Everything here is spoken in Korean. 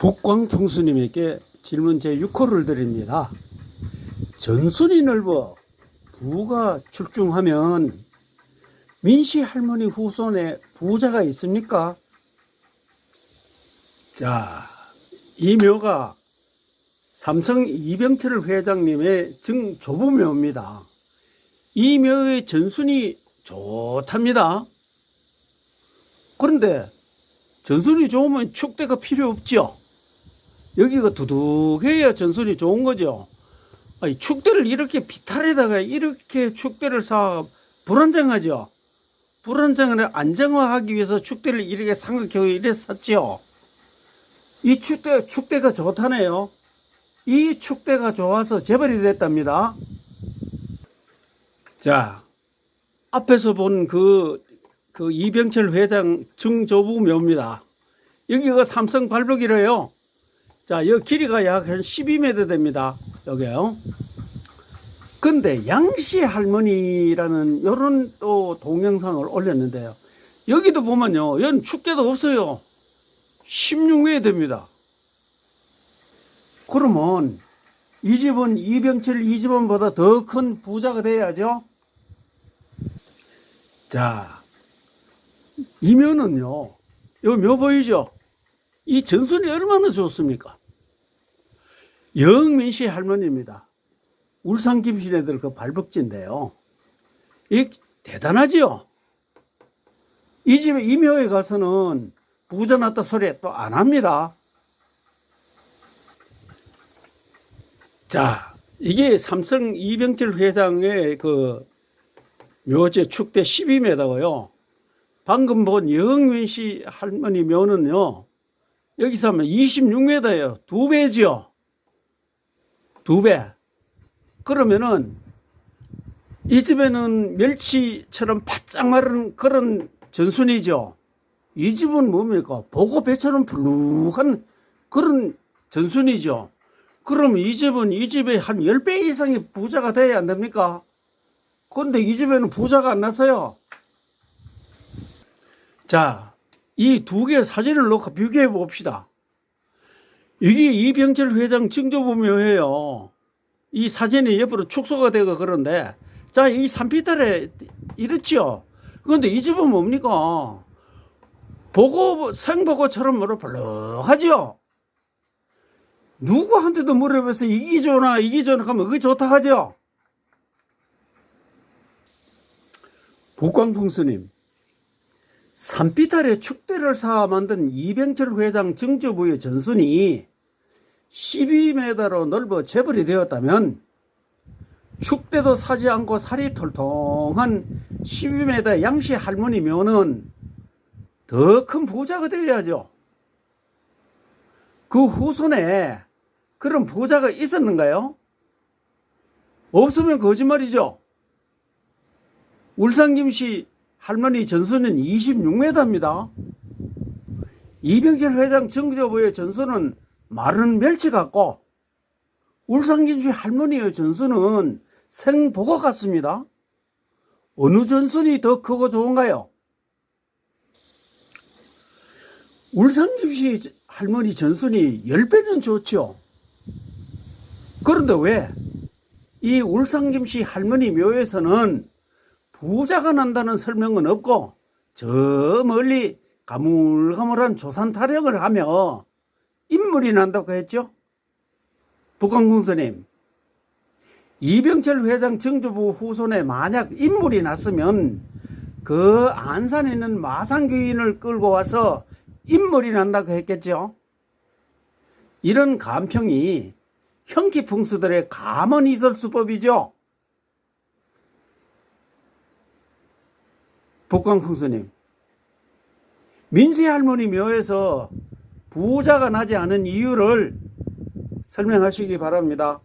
북광풍수님에게 질문 제 6호를 드립니다. 전순이 넓어 부가 출중하면 민씨 할머니 후손에 부자가 있습니까? 자, 이 묘가 삼성 이병철 회장님의 증 조부묘입니다. 이 묘의 전순이 좋답니다. 그런데 전순이 좋으면 축대가 필요 없죠. 여기가 두둑해야 전순이 좋은 거죠. 아니, 축대를 이렇게 비탈에다가 이렇게 축대를 쌓아 불안정하죠. 불안정을 안정화하기 위해서 축대를 이렇게 삼각형에 이렇게 샀죠. 이 축대, 축대가 좋다네요. 이 축대가 좋아서 재벌이 됐답니다. 자, 앞에서 본 그, 그 이병철 회장 증조부 묘입니다. 여기가 삼성 발벽이래요. 자, 여기 길이가 약 한 12m 됩니다. 여기요. 근데 양씨 할머니라는 요런 또 동영상을 올렸는데요. 여기도 보면요. 여기 축대도 없어요. 16회 됩니다. 그러면 이 집은 이병철 이 집은보다 더 큰 부자가 돼야죠. 자, 이면은요. 요 묘 보이죠? 이 전순이 얼마나 좋습니까? 영민 씨 할머니입니다. 울산 김씨네들 그 발벅지인데요. 이 대단하지요? 이 집에 이 묘에 가서는 부자 났다 소리 또 안 합니다. 자, 이게 삼성 이병철 회장의 그 묘제 축대 12m고요. 방금 본 영민 씨 할머니 묘는요. 여기서 하면 26m예요. 두 배지요. 두 배. 그러면은 이 집에는 멸치처럼 바짝 마른 그런 전순이죠. 이 집은 뭡니까? 보고 배처럼 불룩한 그런 전순이죠. 그럼 이 집은 이 집에 한 10배 이상의 부자가 돼야 안 됩니까? 그런데 이 집에는 부자가 안 나서요. 자, 이 두 개의 사진을 놓고 비교해 봅시다. 이게 이병철 회장 증조부묘예요. 이 사진이 옆으로 축소가 되고 그런데 자, 이 산비탈에 이렇죠. 그런데 이 집은 뭡니까? 보고 생보고처럼 뭐라 벌럭하죠. 누구한테도 물어봐서 이기 좋나 이기 좋나 하면 그게 좋다 하죠. 북광풍스님 산비탈에 축대를 쌓아 만든 이병철 회장 증조부의 전순이 12m로 넓어 재벌이 되었다면 축대도 사지 않고 살이 털통한 12m 양씨 할머니 묘는 더큰 부자가 되어야죠. 그 후손에 그런 부자가 있었는가요? 없으면 거짓말이죠. 울산김씨 할머니 전수는 26m입니다. 이병철 회장 정조부의 전수는 마른 멸치 같고 울산김씨 할머니의 전수는 생보고 같습니다. 어느 전순이 더 크고 좋은가요? 울산김씨 할머니 전순이 10배는 좋죠. 그런데 왜? 이 울산김씨 할머니 묘에서는 부자가 난다는 설명은 없고 저 멀리 가물가물한 조산 타령을 하며 인물이 난다고 했죠. 북광공선님 이병철 회장 정조부 후손에 만약 인물이 났으면 그 안산에 있는 마산교인을 끌고 와서 인물이 난다고 했겠죠. 이런 감평이 형기풍수들의 감언 이설 수법이죠. 북광풍수님, 민세 할머니 묘에서 부자가 나지 않은 이유를 설명하시기 바랍니다.